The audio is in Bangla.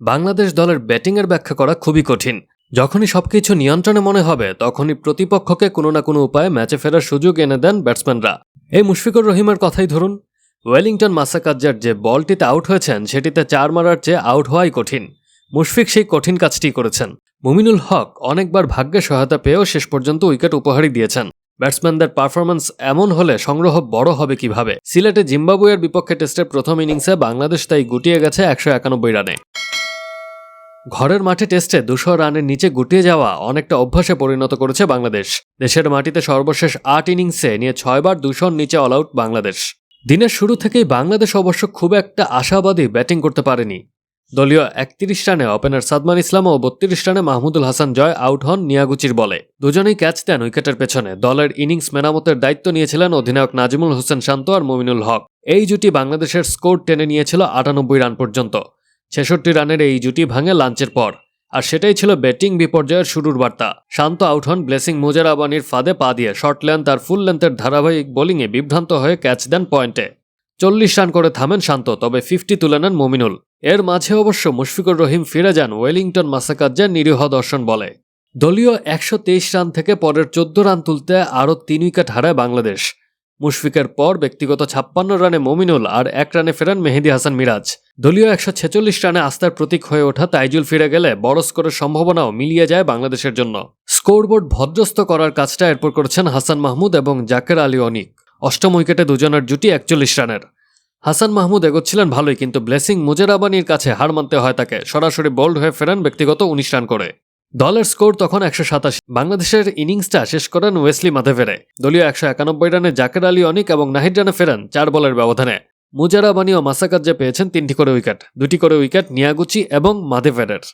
বাংলাদেশ দলের ব্যাটিংয়ের ব্যাখ্যা করা খুবই কঠিন। যখনই সবকিছু নিয়ন্ত্রণে মনে হবে, তখনই প্রতিপক্ষকে কোনো না কোনো উপায়ে ম্যাচে ফেরার সুযোগ এনে দেন ব্যাটসম্যানরা। এই মুশফিকুর রহিমের কথাই ধরুন, ওয়েলিংটন মাসাকাজ্জার যে বলটিতে আউট হয়েছেন, সেটিতে চার মারার চেয়ে আউট হওয়াই কঠিন। মুশফিক সেই কঠিন কাজটি করেছেন। মুমিনুল হক অনেকবার ভাগ্যের সহায়তা পেয়েও শেষ পর্যন্ত উইকেট উপহারই দিয়েছেন। ব্যাটসম্যানদের পারফরম্যান্স এমন হলে সংগ্রহ বড় হবে কীভাবে? সিলেটে জিম্বাবুয়ের বিপক্ষে টেস্টের প্রথম ইনিংসে বাংলাদেশ তাই গুটিয়ে গেছে একশো একানব্বই রানে। ঘরের মাঠে টেস্টে দুশো রানের নিচে গুটিয়ে যাওয়া অনেকটা অভ্যাসে পরিণত করেছে বাংলাদেশ। দেশের মাটিতে সর্বশেষ আট ইনিংসে নিয়ে ছয়বার দুশোর নিচে অল আউট বাংলাদেশ। দিনের শুরু থেকেই বাংলাদেশ অবশ্য খুব একটা আশাবাদী ব্যাটিং করতে পারেনি। দলীয় একত্রিশ রানে ওপেনার সাদমান ইসলাম ও বত্রিশ রানে মাহমুদুল হাসান জয় আউট হন নিয়াগুচির বলে। দুজনেই ক্যাচ দেন উইকেটের পেছনে। দলের ইনিংস মেরামতের দায়িত্ব নিয়েছিলেন অধিনায়ক নাজিমুল হোসেন শান্ত আর মমিনুল হক। এই জুটি বাংলাদেশের স্কোর টেনে নিয়েছিল আটানব্বই রান পর্যন্ত। ছেষট্টি রানের এই জুটি ভাঙে লাঞ্চের পর। আর সেটাই ছিল ব্যাটিং বিপর্যয়ের শুরুর বার্তা। শান্ত আউট হন ব্লেসিং মুজারাবানির ফাঁদে পা দিয়ে। শর্ট লেন তার ফুল লেন্থের ধারাবাহিক বোলিংয়ে বিভ্রান্ত হয়ে ক্যাচ দেন পয়েন্টে। চল্লিশ রান করে থামেন শান্ত, তবে ফিফটি তুলে নেন মমিনুল। এর মাঝে অবশ্য মুশফিকুর রহিম ফিরে যান ওয়েলিংটন মাসাকাজ্জার নিরীহ দর্শন বলে। দলীয় একশো তেইশ রান থেকে পরের চোদ্দ রান তুলতে আরও তিন উইকেট হারায় বাংলাদেশ। মুশফিকের পর ব্যক্তিগত ছাপ্পান্ন রানে মমিনুল আর এক রানে ফেরান মেহেদি হাসান মিরাজ। দলীয় একশো ছেচল্লিশ রানে আস্থার প্রতীক হয়ে ওঠা তাইজুল ফিরে গেলে বড় স্কোরের সম্ভাবনাও মিলিয়ে যায় বাংলাদেশের জন্য। স্কোরবোর্ড ভদ্রস্ত করার কাজটা এরপর করেছেন হাসান মাহমুদ এবং জাকের আলী অনিক। অষ্টম উইকেটে দুজনের জুটি একচল্লিশ রানের। হাসান মাহমুদ এগোচ্ছিলেন ভালোই, কিন্তু ব্লেসিং মুজেরাবানির কাছে হার মানতে হয় তাকে। সরাসরি বোল্ড হয়ে ফেরেন ব্যক্তিগত উনিশ রান করে। দলের স্কোর তখন একশো সাতাশি। বাংলাদেশের ইনিংসটা শেষ করেন ওয়েসলি মাধেভেরে দলীয় একশো একানব্বই রানে জাকের আলী, অনিক এবং নাহিদ রানে ফেরেন চার বলের ব্যবধানে। মুজারাবানি ও মাসাকাজ্জে পেয়েছেন তিনটি করে উইকেট। দুটি করে উইকেট নিয়াগুচি এবং মাধেভেরের